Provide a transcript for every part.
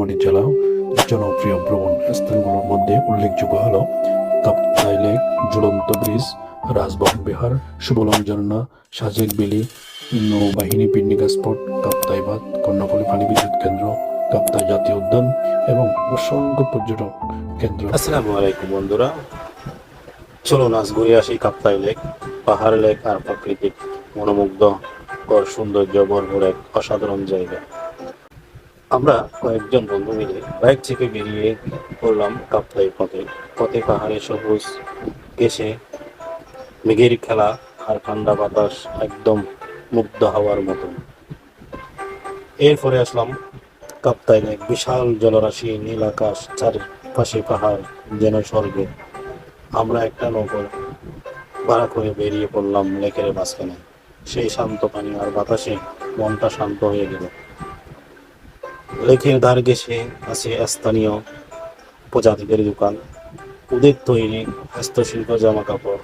রাঙ্গামাটি জেলা জনপ্রিয় ভ্রমণ স্থানগুলোর মধ্যে উল্লেখযোগ্য হল কাপ্তাই লেক, ঝুলন্ত ব্রিজ রাজভবন বিহার সুবলং ঝর্ণা, সাজেক বিলি, নৌবাহিনী পিকনিক স্পট কাপ্তাই বাঁধ, কর্ণফুলী পানি বিদ্যুৎ কেন্দ্র কাপ্তাই জাতীয় উদ্যান এবং অসংখ্য পর্যটন কেন্দ্র আসসালামু আলাইকুম বন্ধুরা। চলুন আজ ঘুরে আসি কাপ্তাই লেক, পাহাড় লেক আর প্রাকৃতিক মনোমুগ্ধ সৌন্দর্য ভরপুর এক অসাধারণ জায়গা। আমরা কয়েকজন বন্ধু মিলে বাইক চেপে বেরিয়ে পড়লাম কাপ্তাই পথে। পথে পাহাড়ে সবুজ কেসে মেঘের খেলা আর ঠান্ডা বাতাস একদম মুগ্ধ হওয়ার মতো। এরপরে আসলাম কাপ্তাই এক বিশাল জলরাশি নীল আকাশ চারপাশে পাহাড় যেন স্বর্গে। আমরা একটা নৌকো ভাড়া করে বেরিয়ে পড়লাম লেকের মাঝখানে। সেই শান্ত পানি আর বাতাসে মনটা শান্ত হয়ে গেল। লেকের ধার ঘেসে আছে স্থানীয় প্রজাতিদের দোকান। ওদের তৈরি হস্তশিল্প জামা কাপড়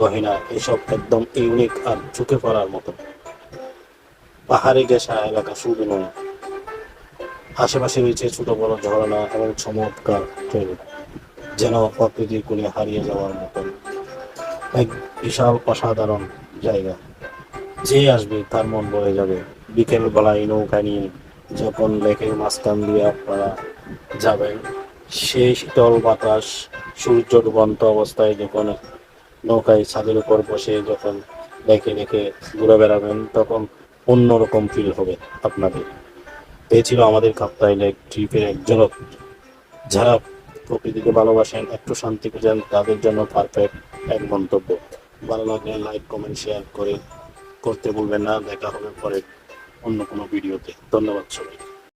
গহনা, এসব একদম ইউনিক আর চোখে পড়ার মতো। পাহাড়ে গেসা এলাকা শুধু নয়, আশেপাশে রয়েছে ছোট বড় ঝর্ণা এবং চমৎকার ট্রেন, যেন প্রকৃতির কোণে হারিয়ে যাওয়ার মতন এক বিশাল অসাধারণ জায়গা। যে আসবে তার মন ভরে যাবে। বিকেল বেলায় নৌকা নিয়ে যখন লেকের মাঝখান দিয়ে আপনারা যাবেন, সেই শীতল বাতাস সূর্য ডুবন্ত অবস্থায় যখন নৌকায় ছাদের উপর বসে যখন লেকে লেকে ঘুরে বেড়াবেন, তখন অন্যরকম ফিল হবে আপনাদের। এই ছিল আমাদের কাপ্তাই লেক ট্রিপের এক ঝলক। যারা প্রকৃতিকে ভালোবাসেন, একটু শান্তি খুঁজেন, তাদের জন্য পারফেক্ট এক মন্তব্য। ভালো লাগলে লাইক কমেন্ট শেয়ার করে করতে ভুলবেন না। দেখা হবে পরে। অন্য কোনো ভিডিওতে ধন্যবাদ সবাই